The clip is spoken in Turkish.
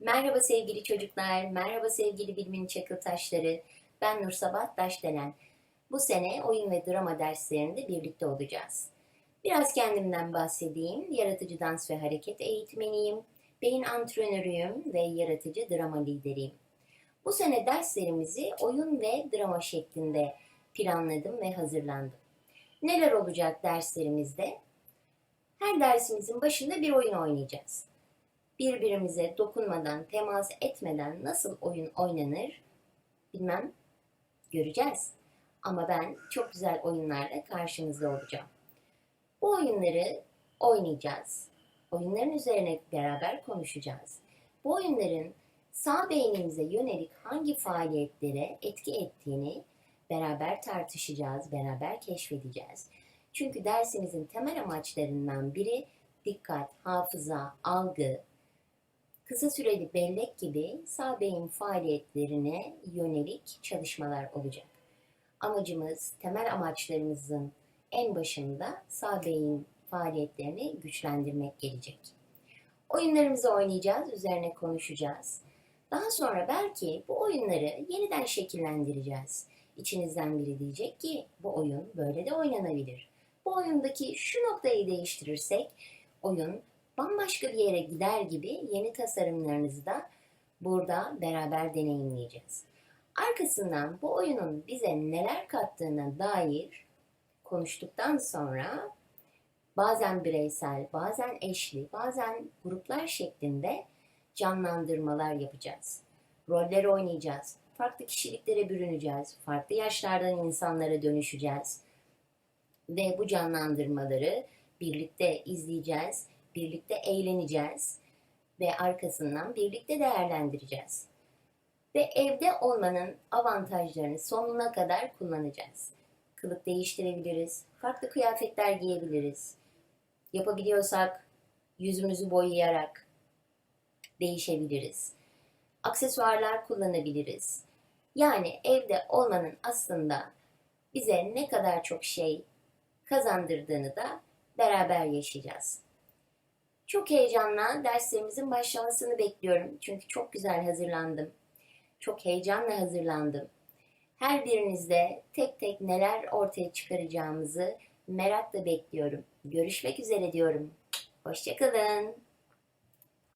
Merhaba sevgili çocuklar, merhaba sevgili bilimin çakıl taşları. Ben Nur Sabah Taşdelen. Bu sene oyun ve drama derslerinde birlikte olacağız. Biraz kendimden bahsedeyim. Yaratıcı dans ve hareket eğitmeniyim. Beyin antrenörüyüm ve yaratıcı drama lideriyim. Bu sene derslerimizi oyun ve drama şeklinde planladım ve hazırlandım. Neler olacak derslerimizde? Her dersimizin başında bir oyun oynayacağız birbirimize dokunmadan, temas etmeden nasıl oyun oynanır bilmem göreceğiz. Ama ben çok güzel oyunlarla karşınızda olacağım. Bu oyunları oynayacağız. Oyunların üzerine beraber konuşacağız. Bu oyunların sağ beynimize yönelik hangi faaliyetlere etki ettiğini beraber tartışacağız, beraber keşfedeceğiz. Çünkü dersimizin temel amaçlarından biri dikkat, hafıza, algı, kısa süreli bellek gibi sağ beyin faaliyetlerine yönelik çalışmalar olacak. Amacımız, temel amaçlarımızın en başında sağ beyin faaliyetlerini güçlendirmek gelecek. Oyunlarımızı oynayacağız, üzerine konuşacağız. Daha sonra belki bu oyunları yeniden şekillendireceğiz. İçinizden biri diyecek ki bu oyun böyle de oynanabilir. Bu oyundaki şu noktayı değiştirirsek oyun bambaşka bir yere gider gibi yeni tasarımlarınızı da burada beraber deneyimleyeceğiz. Arkasından bu oyunun bize neler kattığına dair konuştuktan sonra bazen bireysel, bazen eşli, bazen gruplar şeklinde canlandırmalar yapacağız. Roller oynayacağız. Farklı kişiliklere bürüneceğiz. Farklı yaşlardan insanlara dönüşeceğiz. Ve bu canlandırmaları birlikte izleyeceğiz birlikte eğleneceğiz ve arkasından birlikte değerlendireceğiz. Ve evde olmanın avantajlarını sonuna kadar kullanacağız. Kılık değiştirebiliriz, farklı kıyafetler giyebiliriz. Yapabiliyorsak yüzümüzü boyayarak değişebiliriz. Aksesuarlar kullanabiliriz. Yani evde olmanın aslında bize ne kadar çok şey kazandırdığını da beraber yaşayacağız. Çok heyecanla derslerimizin başlamasını bekliyorum. Çünkü çok güzel hazırlandım. Çok heyecanla hazırlandım. Her birinizde tek tek neler ortaya çıkaracağımızı merakla bekliyorum. Görüşmek üzere diyorum. Hoşçakalın.